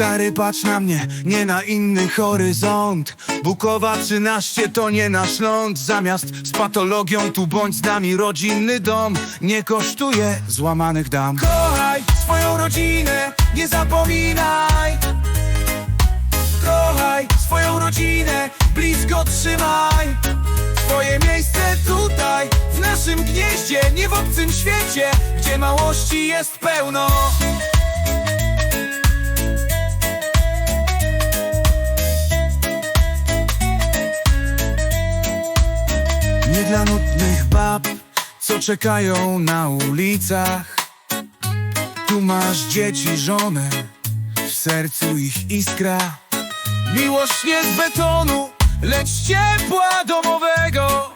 Stary, patrz na mnie, nie na inny horyzont. Bukowa 13 to nie nasz ląd Zamiast z patologią tu bądź z nami rodzinny dom Nie kosztuje złamanych dam. Kochaj swoją rodzinę, nie zapominaj. Kochaj swoją rodzinę, blisko trzymaj. Twoje miejsce tutaj, w naszym gnieździe Nie w obcym świecie, gdzie małości jest pełno Nie dla nudnych bab, co czekają na ulicach. Tu masz dzieci, żonę, w sercu ich iskra. Miłość nie z betonu, lecz ciepła domowego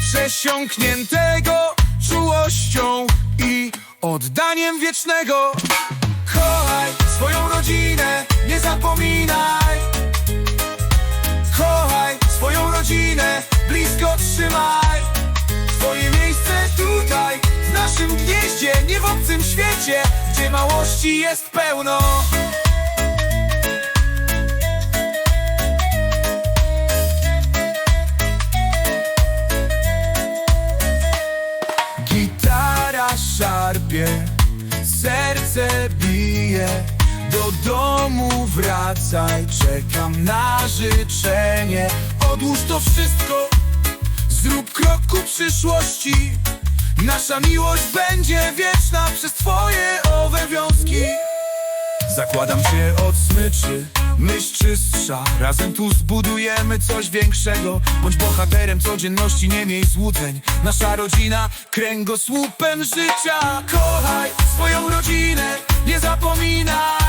Przesiąkniętego czułością i oddaniem wiecznego. Kochaj swoją rodzinę, nie zapominaj świecie, gdzie małości jest pełno. Gitara szarpie, serce bije. Do domu wracaj, czekam na życzenie. Odłóż to wszystko, zrób krok ku przyszłości Nasza miłość będzie wieczna przez twoje owe wiązki. Zakładam się od smyczy, myśl czystsza. Razem tu zbudujemy coś większego. Bądź bohaterem codzienności, nie miej złudzeń. Nasza rodzina kręgosłupem życia. Kochaj swoją rodzinę, nie zapominaj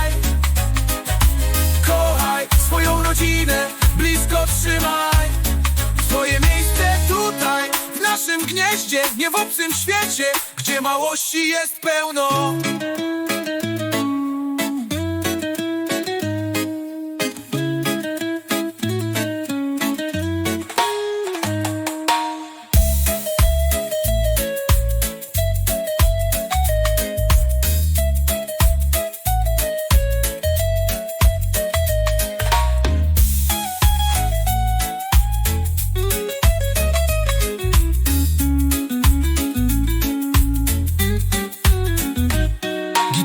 naszym gnieździe Nie w obcym świecie, gdzie małości jest pełno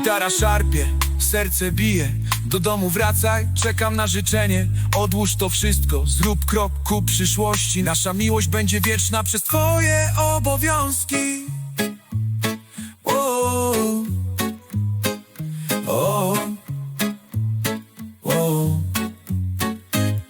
Gitara szarpie, serce bije. Do domu wracaj, czekam na życzenie. Odłóż to wszystko, zrób krok ku przyszłości. Nasza miłość będzie wieczna przez twoje obowiązki. O, o, o.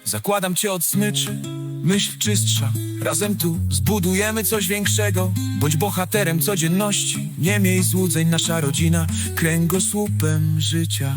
Zakładam cię od smyczy, myśl czystsza. Razem tu zbudujemy coś większego. Bądź bohaterem codzienności. Nie miej złudzeń, nasza rodzina Kręgosłupem życia